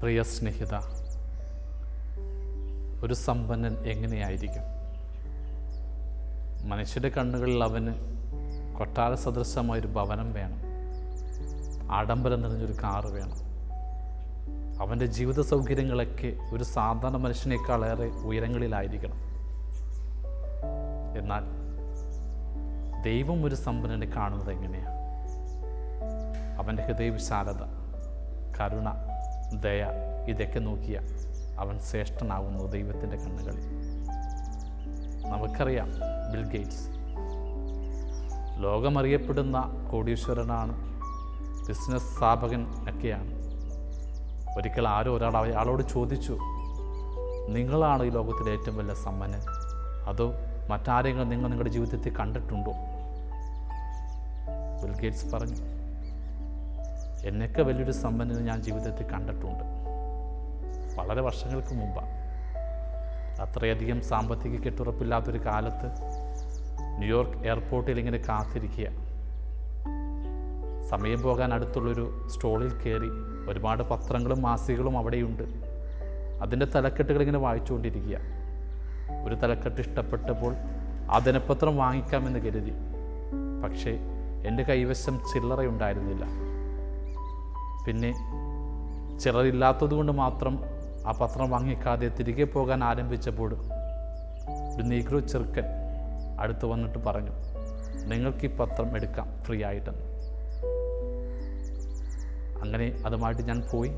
പ്രിയ സ്നേഹിത ഒരു സമ്പന്നൻ എങ്ങനെയായിരിക്കും? മനുഷ്യരുടെ കണ്ണുകളിൽ അവന് കൊട്ടാര സദൃശമായൊരു ഭവനം വേണം. ആഡംബരം നിറഞ്ഞൊരു കാറ് വേണം. അവന്റെ ജീവിത സൗകര്യങ്ങളൊക്കെ ഒരു സാധാരണ മനുഷ്യനേക്കാളേറെ ഉയരങ്ങളിലായിരിക്കണം. എന്നാൽ ദൈവം ഒരു സമ്പന്നനെ കാണുന്നത് എങ്ങനെയാണ്? അവന്റെ ഹൃദയവിശാലത കരുണ ദയ ഇതൊക്കെ നോക്കിയ അവൻ ശ്രേഷ്ഠനാകുന്നു ദൈവത്തിന്റെ കണ്ണുകളിൽ. നമുക്കറിയാം ബിൽ ഗേറ്റ്സ്. ലോകമറിയപ്പെടുന്ന കോടീശ്വരനാണ് ബിസിനസ് സ്ഥാപകൻ ഒക്കെയാണ്. ഒരിക്കൽ ആരോ ഒരാൾ അയാളോട് ചോദിച്ചു നിങ്ങളാണ് ഈ ലോകത്തിലെ ഏറ്റവും വലിയ സമ്പന്നൻ? അതോ മറ്റാരെങ്കിലും നിങ്ങൾ നിങ്ങളുടെ ജീവിതത്തിൽ കണ്ടിട്ടുണ്ടോ? ബിൽ ഗേറ്റ്സ് പറഞ്ഞു എന്നൊക്കെ വലിയൊരു സമ്പന്നനെ ഞാൻ ജീവിതത്തിൽ കണ്ടിട്ടുണ്ട്. വളരെ വർഷങ്ങൾക്ക് മുമ്പാണ് അത്രയധികം സാമ്പത്തിക കെട്ടുറപ്പില്ലാത്തൊരു കാലത്ത് ന്യൂയോർക്ക് എയർപോർട്ടിൽ ഇങ്ങനെ കാത്തിരിക്കുക. സമയം പോകാൻ അടുത്തുള്ളൊരു സ്റ്റോളിൽ കയറി ഒരുപാട് പത്രങ്ങളും മാസികകളും അവിടെയുണ്ട്. അതിന്റെ തലക്കെട്ടുകൾ ഇങ്ങനെ വായിച്ചുകൊണ്ടിരിക്കുക. ഒരു തലക്കെട്ട് ഇഷ്ടപ്പെട്ടപ്പോൾ ആ ദിനപത്രം വാങ്ങിക്കാമെന്ന് കരുതി. പക്ഷേ എന്റെ കൈവശം ചില്ലറയുണ്ടായിരുന്നില്ല. പിന്നെ ചിലരില്ലാത്തതുകൊണ്ട് മാത്രം ആ പത്രം വാങ്ങിക്കാതെ തിരികെ പോകാൻ ആരംഭിച്ചപ്പോൾ ഒരു നീഗ്രോ ചെറുക്കൻ അടുത്ത് വന്നിട്ട് പറഞ്ഞു നിങ്ങൾക്ക് ഈ പത്രം എടുക്കാം ഫ്രീ ആയിട്ടെന്ന്. അങ്ങനെ അതുമായിട്ട് ഞാൻ പോയി.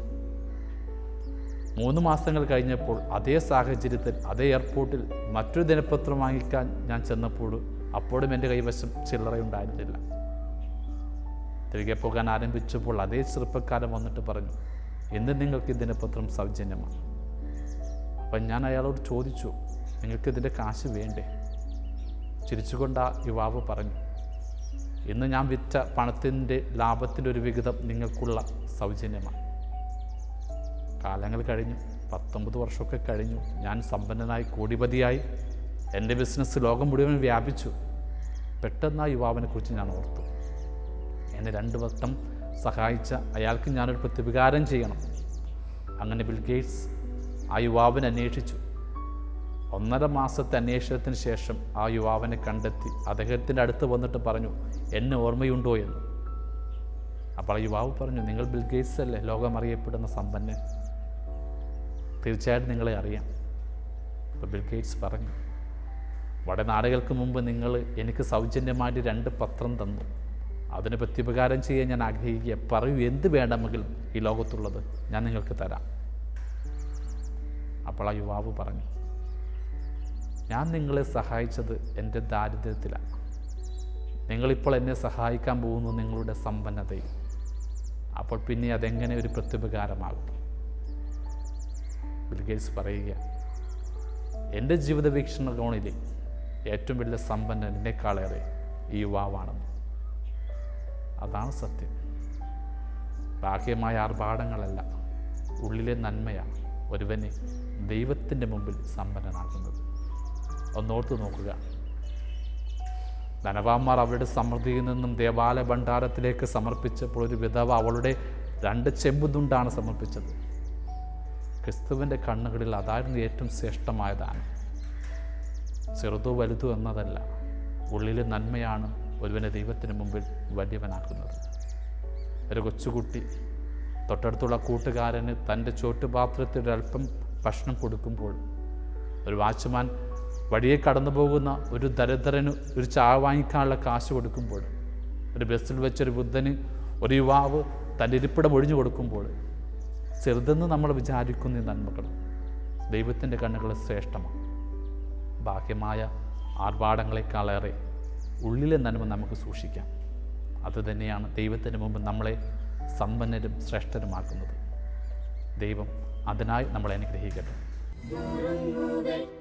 മൂന്ന് മാസങ്ങൾ കഴിഞ്ഞപ്പോൾ അതേ സാഹചര്യത്തിൽ അതേ എയർപോർട്ടിൽ മറ്റൊരു ദിനപത്രം വാങ്ങിക്കാൻ ഞാൻ ചെന്നപ്പോൾ അപ്പോഴും എന്റെ കൈവശം ചില്ലറയുണ്ടായിരുന്നില്ല. തിരികെ പോകാൻ ആരംഭിച്ചപ്പോൾ അതേ ചെറുപ്പക്കാരൻ വന്നിട്ട് പറഞ്ഞു ഇന്ന് നിങ്ങൾക്ക് ദിനപത്രം സൗജന്യമാണ്. അപ്പം ഞാൻ അയാളോട് ചോദിച്ചു നിങ്ങൾക്ക് ഇതിന്റെ കാശ് വേണ്ടേ? ചിരിച്ചുകൊണ്ട് ആ യുവാവ് പറഞ്ഞു ഇന്ന് ഞാൻ വിറ്റ പണത്തിന്റെ ലാഭത്തിന്റെ ഒരു വിഹിതം നിങ്ങൾക്കുള്ള സൗജന്യമാണ്. കാലങ്ങൾ കഴിഞ്ഞു പത്തൊമ്പത് വർഷമൊക്കെ കഴിഞ്ഞു ഞാൻ സമ്പന്നനായി കോടിപതിയായി എന്റെ ബിസിനസ് ലോകം മുഴുവൻ വ്യാപിച്ചു. പെട്ടെന്ന് ആ യുവാവിനെക്കുറിച്ച് ഞാൻ ഓർത്തു. എന്നെ രണ്ട് വട്ടം സഹായിച്ച അയാൾക്ക് ഞാനൊരു പ്രത്യുപകാരം ചെയ്യണം. അങ്ങനെ ബിൽ ഗേറ്റ്സ് ആ യുവാവിനെ അന്വേഷിച്ചു. ഒന്നര മാസത്തെ അന്വേഷണത്തിന് ശേഷം ആ യുവാവിനെ കണ്ടെത്തി അദ്ദേഹത്തിന്റെ അടുത്ത് വന്നിട്ട് പറഞ്ഞു എന്നെ ഓർമ്മയുണ്ടോ എന്ന്? അപ്പോൾ ആ യുവാവ് പറഞ്ഞു നിങ്ങൾ ബിൽ ഗേറ്റ്സ് അല്ലേ? ലോകം അറിയപ്പെടുന്ന സമ്പന്നൻ. തീർച്ചയായിട്ടും നിങ്ങളെ അറിയാം. അപ്പോൾ ബിൽ ഗേറ്റ്സ് പറഞ്ഞു വളരെ നാളുകൾക്ക് മുമ്പ് നിങ്ങൾ എനിക്ക് സൗജന്യമായിട്ട് രണ്ട് പത്രം തന്നു. അതിന് പ്രത്യുപകാരം ചെയ്യാൻ ഞാൻ ആഗ്രഹിക്കുക. പറയൂ എന്ത് വേണമെങ്കിലും ഈ ലോകത്തുള്ളത്? ഞാൻ നിങ്ങൾക്ക് തരാം. അപ്പോൾ ആ യുവാവ് പറഞ്ഞു ഞാൻ നിങ്ങളെ സഹായിച്ചത് എന്റെ ദാരിദ്ര്യത്തിലാണ്. നിങ്ങളിപ്പോൾ എന്നെ സഹായിക്കാൻ പോകുന്നു നിങ്ങളുടെ സമ്പന്നതയിൽ. അപ്പോൾ പിന്നെ അതെങ്ങനെ ഒരു പ്രത്യുപകാരമാകും? ബിൽഗേറ്റ്സ് പറയുക എന്റെ ജീവിത വീക്ഷണകോണിൽ ഏറ്റവും വലിയ സമ്പന്നൻ ഈ യുവാവാണെന്ന്. അതാണ് സത്യം. ബാഹ്യമായ ആർഭാടങ്ങളല്ല ഉള്ളിലെ നന്മയാണ് ഒരുവനെ ദൈവത്തിന്റെ മുമ്പിൽ സമ്പന്നനാക്കുന്നത്. ഒന്നോർത്ത് നോക്കുക. ധനവാന്മാർ അവരുടെ സമൃദ്ധിയിൽ നിന്നും ദേവാലയ ഭണ്ഡാരത്തിലേക്ക് സമർപ്പിച്ചപ്പോൾ ഒരു വിധവ അവളുടെ രണ്ട് ചെമ്പുതുണ്ടാണ് സമർപ്പിച്ചത്. ക്രിസ്തുവിന്റെ കണ്ണുകളിൽ അതായിരുന്നു ഏറ്റവും ശ്രേഷ്ഠമായ ദാനം ചെറുതോ വലുതോ എന്നതല്ല ഉള്ളിലെ നന്മയാണ് ഒരുവനെ ദൈവത്തിന് മുമ്പിൽ വലിയവനാക്കുന്നത്. ഒരു കൊച്ചുകുട്ടി തൊട്ടടുത്തുള്ള കൂട്ടുകാരന് തന്റെ ചോട്ടുപാത്രത്തിൽ അല്പം ഭക്ഷണം കൊടുക്കുമ്പോൾ ഒരു വാച്ച്മാൻ വഴിയെ കടന്നു പോകുന്ന ഒരു ദരിദ്രന് ഒരു ചായ വാങ്ങിക്കാനുള്ള കാശ് കൊടുക്കുമ്പോൾ ഒരു ബസ്സിൽ വെച്ചൊരു ബുദ്ധന് ഒരു യുവാവ് തന്റെ ഇരിപ്പിടം ഒഴിഞ്ഞു കൊടുക്കുമ്പോൾ ചെറുതെന്ന് നമ്മൾ വിചാരിക്കുന്ന നന്മകൾ ദൈവത്തിന്റെ കണ്ണുകൾ ശ്രേഷ്ഠമാണ്. ബാഹ്യമായ ആർഭാടങ്ങളെക്കാളേറെ ഉള്ളിലെ നന്മ നമുക്ക് സൂക്ഷിക്കാം. അതുതന്നെയാണ് ദൈവത്തിന് മുമ്പ് നമ്മളെ സമ്പന്നരും ശ്രേഷ്ഠരുമാക്കുന്നത്. ദൈവം അതിനായി നമ്മളെ അനുഗ്രഹിക്കട്ടെ.